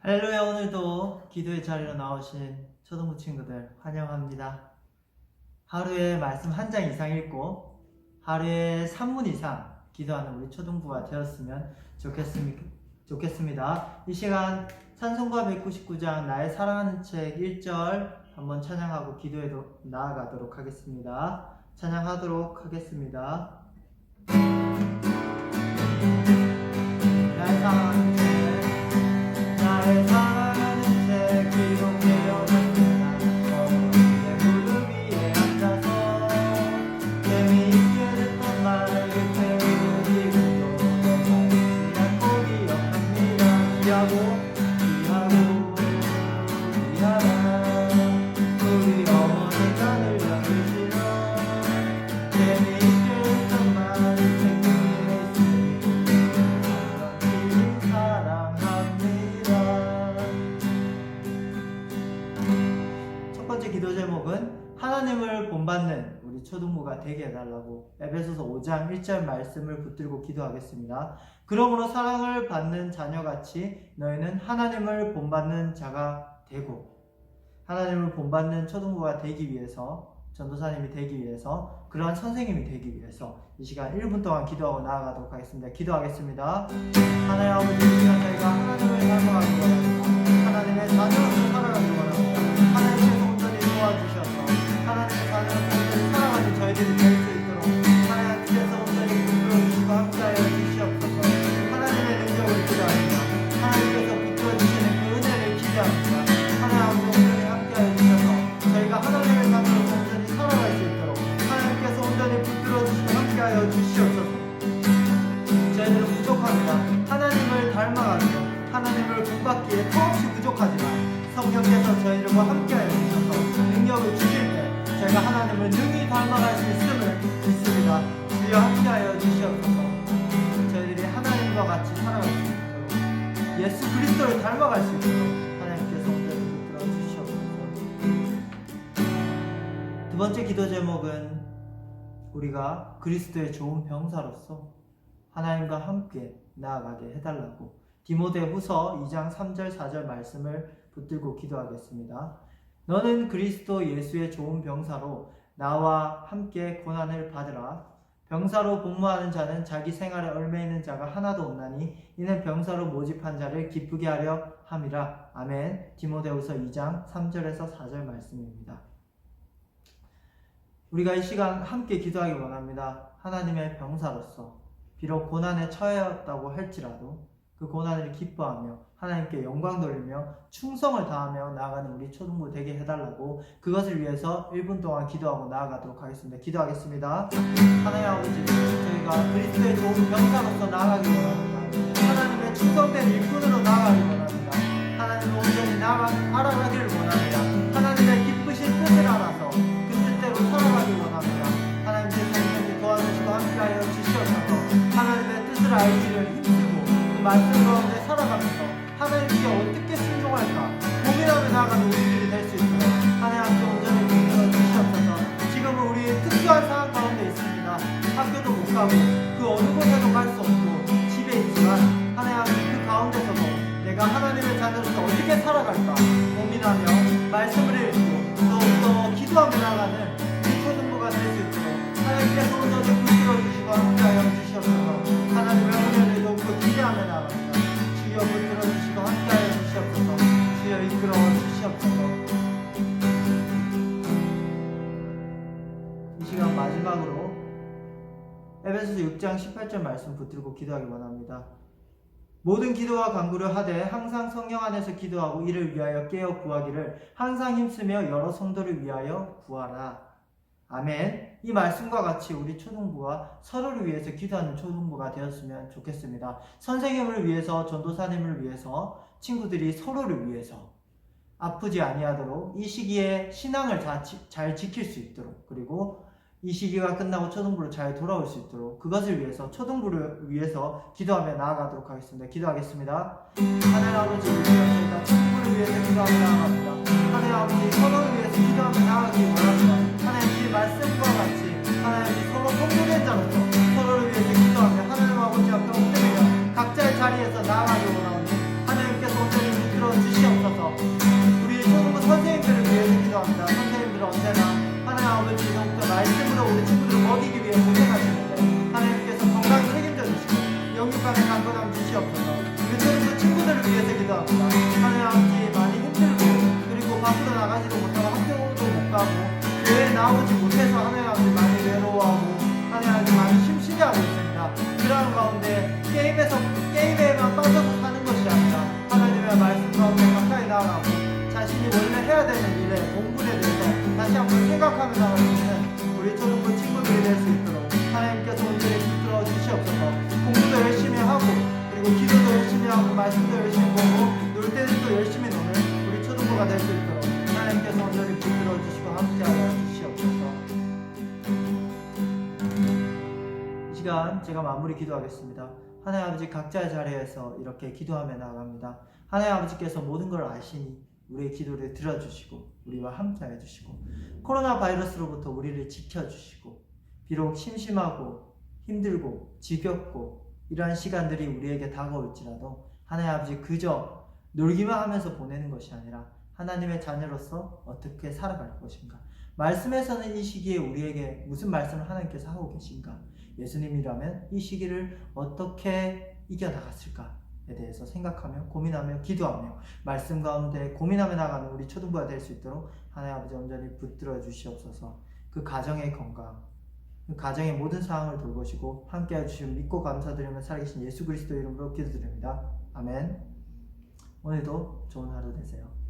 할렐루야 오늘도 기도의 자리로 나오신 초등부 친구들 환영합니다. 하루에 말씀 한 장 이상 읽고 하루에 3분 이상 기도하는 우리 초등부가 되었으면. 좋겠습니다. 이 시간 찬송가 199장 나의 사랑하는 책 1절 한번 찬양하고 기도에 나아가도록 하겠습니다. 찬양하도록 하겠습니다. 초등부가 되게 해달라고 에베소서 5장 1절 말씀을 붙들고 기도하겠습니다. 그러므로 사랑을 받는 자녀같이 너희는 하나님을 본받는 자가 되고 하나님을 본받는 초등부가 되기 위해서 전도사님이 되기 위해서 그러한 선생님이 되기 위해서 이 시간 1분 동안 기도하고 나아가도록 하겠습니다. 기도하겠습니다. 하나님 아버지 이 시간 저희가 하나님을 닮아가기 원합니다. 하나님의 자녀로서 살아가기 원합니다. 하나님께서 온전히 도와주셔서 성령께서 저희들과 함께하여 주셔서 능력을 주실 때 저희가 하나님을 능히 닮아갈 수 있음을 믿습니다. 주여 함께하여 주시옵소서. 저희들이 하나님과 같이 살아갈 수 있도록 예수 그리스도를 닮아갈 수 있도록 하나님께서 온전히 붙들어 주시옵소서. 두 번째 기도 제목은 우리가 그리스도의 좋은 병사로서 하나님과 함께 나아가게 해달라고. 디모데 후서 2장 3절 4절 말씀을 붙들고 기도하겠습니다. 너는 그리스도 예수의 좋은 병사로 나와 함께 고난을 받으라. 병사로 복무하는 자는 자기 생활에 얽매이는 자가 하나도 없나니 이는 병사로 모집한 자를 기쁘게 하려 함이라. 아멘. 디모데후서 2장 3절에서 4절 말씀입니다. 우리가 이 시간 함께 기도하기 원합니다. 하나님의 병사로서 비록 고난에 처했다고 할지라도 그 고난을 기뻐하며 하나님께 영광 돌리며 충성을 다하며 나아가는 우리 초등부 되게 해달라고 그것을 위해서 1분 동안 기도하고 나아가도록 하겠습니다. 기도하겠습니다. 하나님 아버지 저희가 그리스도의 좋은 병사로서 나아가기 원합니다. 하나님의 충성된 일꾼으로 나아가기 원합니다. 하나님을 온전히 나아가, 알아가기를 원합니다. 하나님의 기쁘신 뜻을 알아서 그 뜻대로 살아가기 원합니다. 하나님께서 온전히 도와주시고 함께하여 주시옵소서 하나님의 뜻을 알기를 말씀 가운데 살아가면서 하나님께 어떻게 순종할까? 고민하며 나아가는 우리들이 될 수 있도록 하나님께 온전히 붙들어 주시옵소서. 지금은 우리 특수한 상황 가운데 있습니다. 학교도 못 가고 그 어느 곳에도 갈 수 없고 집에 있지만 하나님 그 가운데서도 내가 하나님의 자녀로서 어떻게 살아갈까 고민하며 말씀을 읽고 더욱더 기도하며 나아가는 에베소서 6장 18절 말씀 붙들고 기도하기 원합니다. 모든 기도와 간구를 하되 항상 성령 안에서 기도하고 이를 위하여 깨어 구하기를 항상 힘쓰며 여러 성도를 위하여 구하라. 아멘. 이 말씀과 같이 우리 초등부와 서로를 위해서 기도하는 초등부가 되었으면 좋겠습니다. 선생님을 위해서, 전도사님을 위해서, 친구들이 서로를 위해서 아프지 아니하도록 이 시기에 신앙을 잘 지킬 수 있도록 그리고 이 시기가 끝나고 초등부로 잘 돌아올 수 있도록 그것을 위해서 초등부를 위해서 기도하며 나아가도록 하겠습니다. 기도하겠습니다. 하나님 아버지 우리가 초등부를 위해서 기도하며 나아갑니다. 하나님 아버지 서로를 위해서 기도하며 나아가기 원합니다. 하나님 이 말씀과 같이 하나님 서로 기도합니다. 생각하며 나갈 수 있는 우리 초등부 친구들이 될 수 있도록 하나님께서 온전히 이끌어 주시옵소서 공부도 열심히 하고 그리고 기도도 열심히 하고 말씀도 열심히 보고 놀 때는 또 열심히 노는 우리 초등부가 될 수 있도록 하나님께서 온전히 이끌어 주시고 함께하여 주시옵소서 이 시간 제가 마무리 기도하겠습니다. 하나님 아버지 각자의 자리에서 이렇게 기도하며 나아갑니다. 하나님 아버지께서 모든 걸 아시니 우리의 기도를 들어주시고 우리와 함께해 주시고 코로나 바이러스로부터 우리를 지켜주시고 비록 심심하고 힘들고 지겹고 이러한 시간들이 우리에게 다가올지라도 하나님 아버지 그저 놀기만 하면서 보내는 것이 아니라 하나님의 자녀로서 어떻게 살아갈 것인가? 말씀에서는 이 시기에 우리에게 무슨 말씀을 하나님께서 하고 계신가? 예수님이라면 이 시기를 어떻게 이겨나갔을까에 대해서 생각하며 고민하며 기도하며 말씀 가운데 고민하며 나가는 우리 초등부가 될 수 있도록 하나님 아버지 온전히 붙들어 주시옵소서 그 가정의 건강 그 가정의 모든 상황을 돌보시고 함께 해 주시면 믿고 감사드리며 살아계신 예수 그리스도 이름으로 기도드립니다. 아멘 오늘도 좋은 하루 되세요.